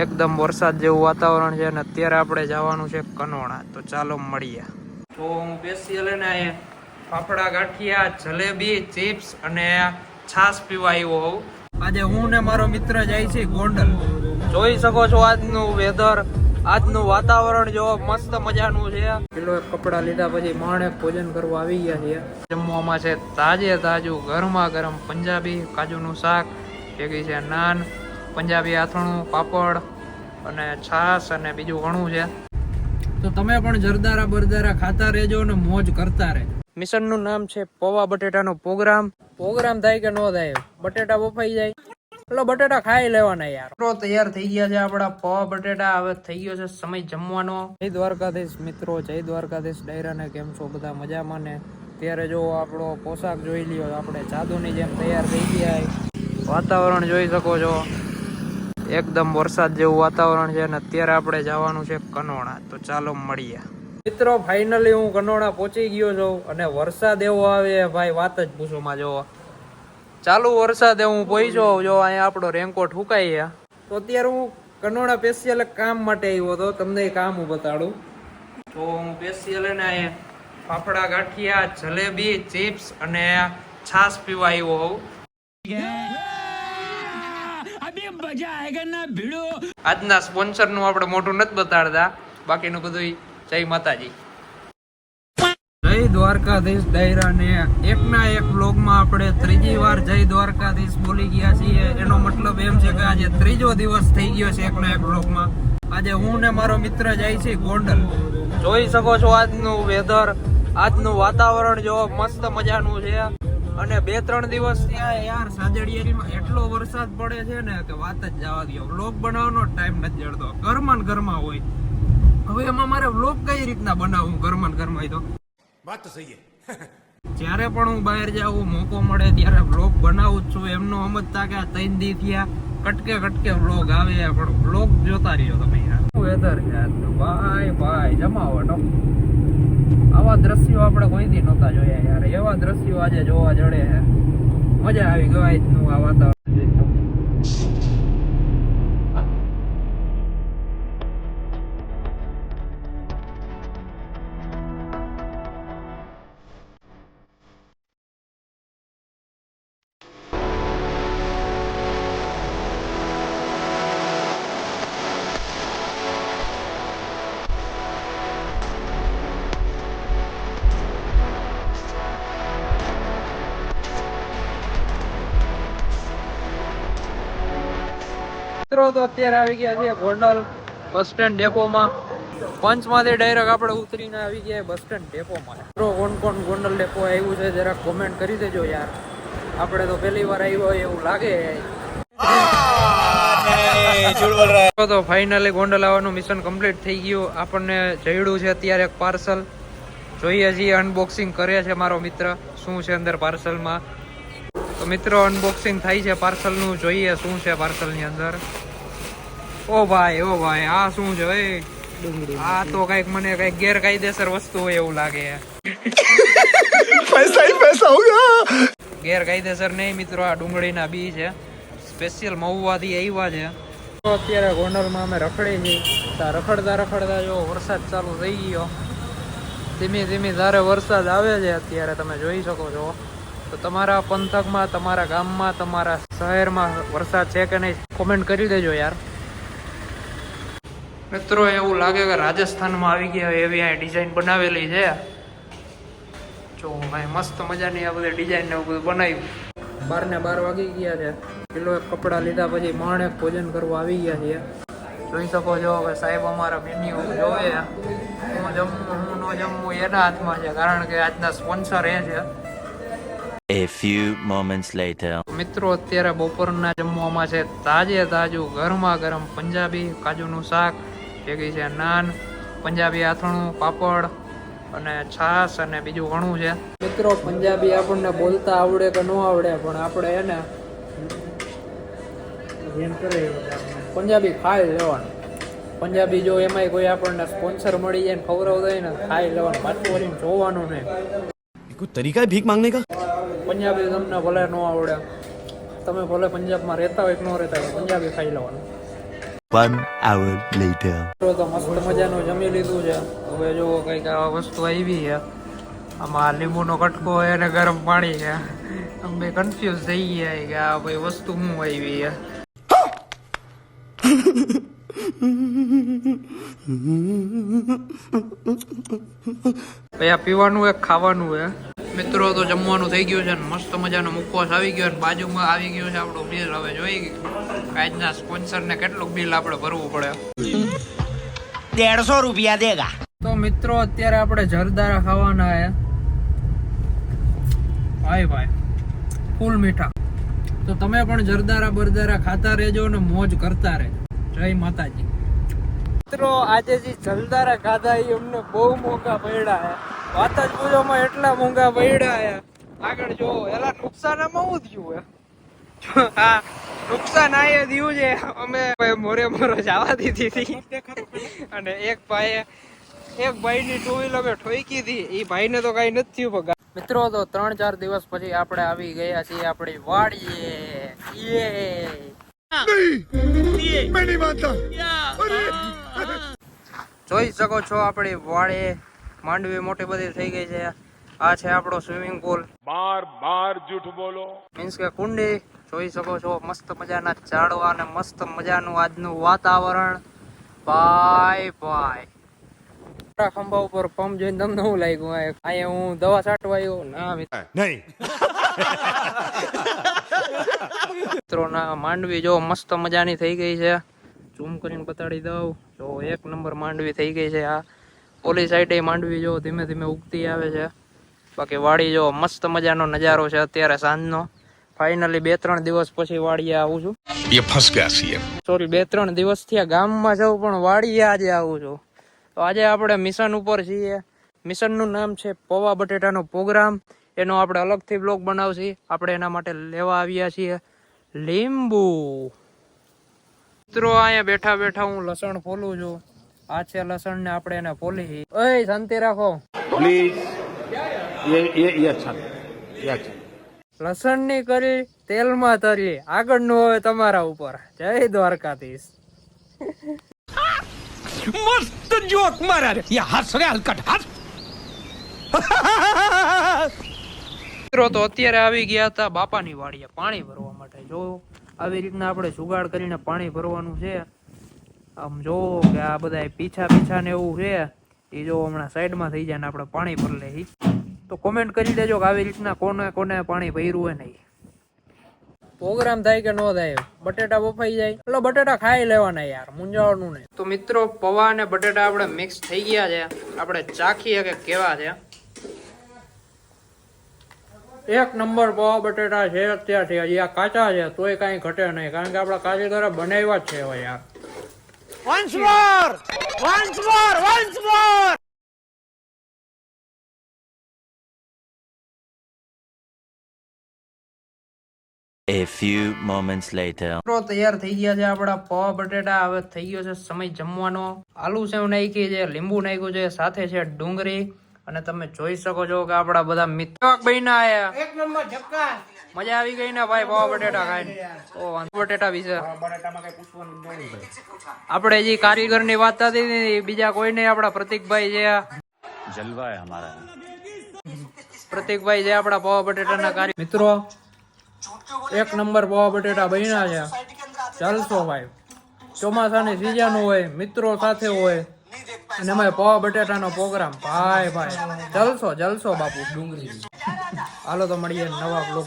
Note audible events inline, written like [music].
એકદમ વરસાદ જેવું વાતાવરણ છે અને અત્યારે આપણે જવાનું છે કનોણા. તો ચાલો મળીએ. તો હું સ્પેશિયલ ને ફાફડા ગાંઠિયા, જલેબી, ચિપ્સ અને છાશ પીવા આવ્યો હોઉં. આજે હું ને મારો મિત્ર જાય છે ગોંડલ. જોઈ શકો છો આજનું વેધર આજનું વાતાવરણ જો મસ્ત મજાનું છે. પેલો એક કપડા લીધા પછી માણેક ભોજન કરવા આવી ગયા છે જમવામાં છે તાજે તાજું ગરમા ગરમ પંજાબી કાજુનું શાક, ભેગી છે નાન પંજાબી આથણું પાપડ અને છાશ અને બીજું ઘણું છે. તો તમે પણ જરદારા બરદારા ખાતા રહેજો અને મોજ કરતા રહેજો. મિશનનું નામ છે પૌવા બટેટાનો પ્રોગ્રામ. પ્રોગ્રામ થાય કે ન થાય બટેટા બફાઈ જાય. એટલે બટેટા ખાઈ લેવાના યાર. મિત્રો તૈયાર થઈ ગયા છે આપણા પૌવા બટેટા. હવે થઈ ગયો છે સમય જમવાનો. જય દ્વારકાધીશ મિત્રો જય દ્વારકાધીશ. ડાયરાને કેમ છો? બધા મજામાં ને? ત્યારે જો આપણો પોશાક જોઈ લ્યો આપણે જાદુની જેમ તૈયાર થઈ ગયા વાતાવરણ જોઈ શકો છો. એકદમ વરસાદ જેવું વાતાવરણ છે અને અત્યારે આપણે જવાનું છે કનોણા. તો ચાલો મળીએ. મિત્રો ફાઇનલી હું કનોણા પહોંચી ગયો છું અને વરસાદ એવો આવે ભાઈ વાત જ પૂછો જોવો. ચાલુ વરસાદે હું પહોંચ્યો જો અહીંયા આપણો રેનકોટ હુકાઈ ગયા. તો અત્યારે હું કનોડા સ્પેશિયલ કામ માટે આવ્યો હતો, તમને કામ હું બતાડું. તો હું સ્પેશિયલ ને અહીંયા ફાફડા ગાંઠિયા, જલેબી ચિપ્સ અને છાશ પીવા આવ્યો હોઉં. આજના સ્પોન્સરનું આપણે મોટું નથી બતાડતા. બાકીનું બધું જય માતાજી. જય દ્વારકાધીશ ડાયરા ને એક ના એક બ્લોગમાં આપણે ત્રીજી વાર જય દ્વારકાધીશ બોલી ગયા છીએ. એનો મતલબ એમ છે કે આજે ત્રીજો દિવસ થઈ ગયો છે એક ના એક બ્લોગમાં આજે હું ને મારો મિત્ર જાય છે ગોંડલ. જોઈ શકો છો આજનું વેધર આજનું વાતાવરણ જો મસ્ત મજાનું છે. અને બે ત્રણ દિવસ ત્યાં યાર સાજડિયેરીમાં એટલો વરસાદ પડે છે ને કે વાત જ જવા દો વ્લોગ બનાવવાનો ટાઈમ નથી જડતો. ઘરમાં ઘરમાં હોય. હવે એમાં મારે વ્લોગ કઈ રીતના બનાવું? ઘરમાં ઘરમાં તો. વાત તો સહી [laughs] જ્યારે પણ હું બહાર જાઉં મોકો મળે ત્યારે વ્લોગ બનાવું જ છું. એમનો સમજતા કે આ ત્રણ દી થયા કટકે કટકે વ્લોગ આવે. પણ વ્લોગ જોતા રહ્યો તમે યાર. વેધર યાર ભાઈ ભાઈ જમાવટ આવા દ્રશ્યો આપણે કોઈ દી નહોતા જોયા યાર. એવા દ્રશ્યો આજે જોવા જડે છે. મજા આવી ગવાયનું આ વાતાવરણ. મિત્રો, તો અત્યારે આવી ગયા છે ગોંડલ બસ સ્ટેન્ડ ડેપોમાં. પંચમાંથી ડાયરેક્ટ આપણે ઉતરીને આવી ગયા બસ સ્ટેન્ડ ડેપોમાં. મિત્રો, કોણ કોણ ગોંડલ ડેપો આવ્યું છે જરા કોમેન્ટ કરી દેજો યાર. આપણે તો પહેલી વાર આવ્યો હોય એવું લાગે. તો ફાઇનલી ગોંડલ આવવાનું મિશન કમ્પ્લીટ થઈ ગયું. આપણને જઈડું છે અત્યારે એક પાર્સલ જોઈએ છીએ અનબોક્સિંગ કરે છે મારો મિત્ર. શું છે અંદર પાર્સલમાં તો મિત્રો અનબોક્સિંગ થાય છે પાર્સલનું. જોઈએ શું છે પાર્સલની અંદર. ઓ ભાઈ ઓ ભાઈ આ શું છે ભાઈ આ તો કંઈક મને કંઈક ગેરકાયદેસર વસ્તુ હોય એવું લાગે. ગેરકાયદેસર નહીં મિત્રો આ ડુંગળીના બી છે. સ્પેશિયલ મહુવાથી આવ્યા છે. અત્યારે કોર્નરમાં અમે રખડે છીએ. રખડતા રખડતા જો વરસાદ ચાલુ થઈ ગયો. ધીમે ધીમે ધારે વરસાદ આવે છે અત્યારે તમે જોઈ શકો છો. તો તમારા પંથકમાં, તમારા ગામમાં, તમારા શહેરમાં વરસાદ છે કે નહીં કોમેન્ટ કરી દેજો યાર. મિત્રો, એવું લાગે કે રાજસ્થાનમાં આવી ગયા એવી અહીં ડિઝાઇન બનાવેલી છે. જો અહીં મસ્ત મજાની આ બધી ડિઝાઇન ને એવું બધું બનાવ્યું. બાર ને બાર વાગી ગયા છે. કિલો એક કપડાં લીધા પછી માણેક ભોજન કરવા આવી ગયા છે. જોઈ શકો છો કે સાહેબ અમારા મેન્યુ જોવે. હું જમવું હું ન જમવું એના હાથમાં છે, કારણ કે આજના સ્પોન્સર એ છે. A few moments later. મિત્રો અત્યારે બપોરના જમવામાં છે તાજે તાજું ગરમા ગરમ પંજાબી કાજુનું શાક. ભેગી છે નાન પંજાબી આથણું પાપડ અને છાશ અને બીજું ઘણું છે. મિત્રો પંજાબી આપણને બોલતા આવડે કે ન આવડે પણ આપણે એને પંજાબી ખાઈ લેવાનું. પંજાબી જો એમાંય કોઈ આપણને સ્પોન્સર મળી જાય ને ખવડાવ દે ને ખાઈ લેવાનું. પાછું વળીને જોવાનું નહીં કોઈ તરીકા ભીખ માંગને કા? પંજાબી તમને ભલે ન આવડે. તમે ભલે પંજાબમાં રહેતા હોય કે ન રહેતા હોય પંજાબી ખાઈ લેવાનું. One hour later. તો મસ્ત મજાનું જમી લીધું છે. હવે જો કંઈક આ વસ્તુ આવી છે. આમાં લીંબુનો કટકો હોય અને ગરમ પાણી છે. અમે કન્ફ્યુઝ થઈ ગયા કે આ ભાઈ વસ્તુ શું આવી છે. ભાઈ આ પીવાનું એક ખાવાનું છે. મિત્રો તો જમવાનું થઈ ગયું છે મસ્ત મજાનો મુખવાસ આવી ગયો બાજુમાં આવી ગયો છે આપણું બિલ હવે જોઈ આજના સ્પોન્સરને કેટલું બિલ આપણે ભરવું પડે. દેડસો રૂપિયા દેગા. તો મિત્રો અત્યારે આપણે જરદારા ખાવાના હે ભાઈ ભાઈ ફૂલ મીઠા. તો તમે પણ જરદારા બરદારા ખાતા રહેજો ને મોજ કરતા રહે જય માતાજી. મિત્રો આજે જે જલદારા ખાધા એ અમને બહુ મોકા પડ્યા વાત જ પૂજોમાં એટલા મૂંગા વૈડાયા આગળ જો એલા નુકસાન આમાં હું નુકસાન આયે થયું છે અમે મોરે મોરો એક ભાઈએ એક ભાઈની ટુ વ્હીલ ઠોકી હતી. એ ભાઈને તો કાંઈ નથી થયું મિત્રો તો ત્રણ ચાર દિવસ પછી આપણે આવી ગયા છીએ આપણી વાડીએ. જોઈ શકો છો આપડી વાડીએ માંડવી મોટી બધી થઈ ગઈ છે. આ છે આપણો સ્વિમિંગ પુલ. બાર બાર જૂઠ બોલો. મીન્સ કે કુંડી જોઈ શકો છો મસ્ત મજાના ઝાડવા અને મસ્ત મજાનું આજનું વાતાવરણ. ભાઈ ભાઈ ખંભા ઉપર પંપ જોઈને તમને હું લાગ્યું? અહીંયા હું દવા છાંટવા ના નહીં. મિત્રો ના માંડવી જો મસ્ત મજાની થઈ ગઈ છે. ઝૂમ કરીને બતાડી દઉં. જો એક નંબર માંડવી થઈ ગઈ છે આ. ઓલી સાઈડે માંડવી જો ધીમે ધીમે ઉગતી આવે છે. બાકી વાડી જો મસ્ત મજાનો નજારો છે અત્યારે સાંજનો. ફાઇનલી બે ત્રણ દિવસ પછી વાડીએ આવું છું. સોરી બે ત્રણ દિવસથી આ ગામમાં જાઉં પણ વાડીએ આજે આવું છું. તો આજે આપણે મિશન ઉપર છીએ. મિશનનું નામ છે પૌવા બટેટાનો પ્રોગ્રામ એનો આપણે અલગથી બ્લોગ બનાવશી. આપણે એના માટે લેવા આવ્યા છીએ. લીંબુ. મિત્રો અહીંયા બેઠા બેઠા હું લસણ ફોલું છું. આ છે લસણ ને આપણે એને પોલી. ઓય શાંતિ રાખો. પ્લીઝ લસણની કરી તેલમાં તરી. આગળનું હવે તમારા ઉપર. જય દ્વારકાધીશ. મસ્ત જોક મારા રે. યા હસ રે હલકટ. હસ મિત્રો તો અત્યારે આવી ગયા હતા બાપાની વાડીએ પાણી ભરવા માટે. જો આવી રીતના આપણે જુગાડ કરીને પાણી ભરવાનું છે. આમ જો કે આ બધા પીછા પીછા ને એવું છે એ જો હમણાં સાઈડમાં થઈ જાય ને આપણે પાણી ભરી લઈ તો કોમેન્ટ કરી દેજો કે આવી રીતના કોને કોને પાણી ભર્યું હોય નહીં પ્રોગ્રામ થાય કે ન થાય બટેટા બફાઈ જાય. એટલે બટેટા ખાઈ લેવાના યાર મૂંઝાવાનું નહીં. તો મિત્રો પૌવા અને બટેટા આપણે મિક્સ થઈ ગયા છે. આપણે ચાખીએ કે કેવા છે? એક નંબર પૌવા બટેટા છે અત્યારથી હજી આ કાચા છે તોય કાંઈ ઘટે નહીં. કારણ કે આપણા કારીગરે બનાવ્યા જ છે હવે યાર. Once more! Once more! Once more! A few moments later. મિત્રો તૈયાર થઈ ગયા છે આપણા પૌ બટેટા હવે થઈ ગયો છે સમય જમવાનો આલુ સેવ નાખી છે લીંબુ નાખ્યું છે સાથે છે ડુંગળી અને તમે જોઈ શકો છો કે આપણા બધા મિત્રો બહીના આયા. એક નંબર ઝક્કા મજા આવી ગઈ ને ભાઈ? પાવા બટેટા ખાઈને. ઓ બટેટા વિશે. આપણે જે કારીગરની વાત હતી ને બીજા કોઈ નહીં. આપણા પ્રતિકભાઈ છે. જલવા હે હમારા પ્રતિકભાઈ છે આપણા પાવા બટેટા ના કારી મિત્રો એક નંબર પાવા બટેટા બહીના છે. ચાલશો ભાઈ. ચોમાસાની સીઝન હોય મિત્રો સાથે હોય. અને અમારે પૌવા બટેટાનો પ્રોગ્રામ ભાઈ ભાઈ. જલસો જલસો બાપુ ડુંગળી. હાલો તો મળીએ નવા બ્લોગ